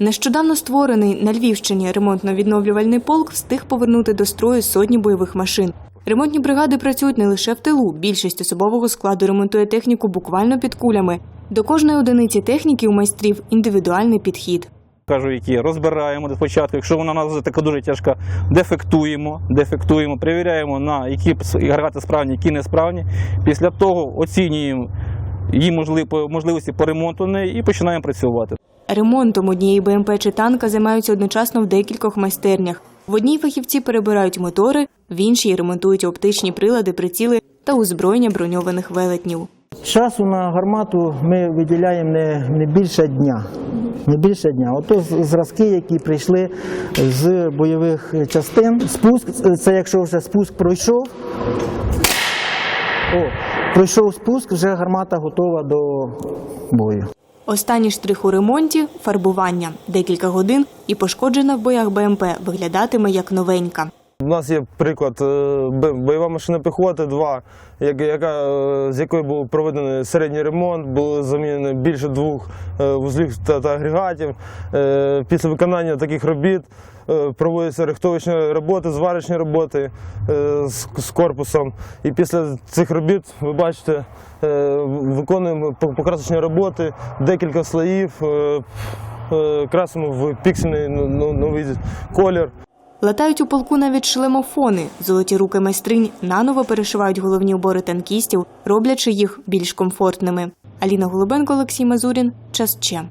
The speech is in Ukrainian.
Нещодавно створений на Львівщині ремонтно-відновлювальний полк встиг повернути до строю сотні бойових машин. Ремонтні бригади працюють не лише в тилу. Більшість особового складу ремонтує техніку буквально під кулями. До кожної одиниці техніки у майстрів індивідуальний підхід. кажу, які розбираємо спочатку. Якщо вона у нас така дуже тяжка, дефектуємо, дефектуємо, перевіряємо на які агрегати справні, які несправні. Після того оцінюємо її можливості по ремонту неї і починаємо працювати. Ремонтом однієї БМП чи танка займаються одночасно в декількох майстернях. В одній фахівці перебирають мотори, в іншій ремонтують оптичні прилади, приціли та озброєння броньованих велетнів. Часу на гармату ми виділяємо не, не більше дня. Не більше дня. Ото зразки, які прийшли з бойових частин. Спуск, це якщо вже спуск пройшов. О, пройшов спуск, вже гармата готова до бою. Останній штрих у ремонті фарбування. Декілька годин і пошкоджена в боях БМП виглядатиме як новенька. У нас є приклад е, бойова машина піхоти 2, як- яка, е, з якої був проведений середній ремонт, було замінено більше двох е, вузлів та, та агрегатів. Після виконання таких робіт проводяться рихтовочні роботи, зварочні роботи з, з корпусом. І після цих робіт, ви бачите, виконуємо по- покрасочні роботи, декілька слоїв, красимо в піксельний ну, ну, новий колір. Латають у полку навіть шлемофони. Золоті руки майстринь наново перешивають головні убори танкістів, роблячи їх більш комфортними. Аліна Голубенко, Олексій Мазурін. Час Че.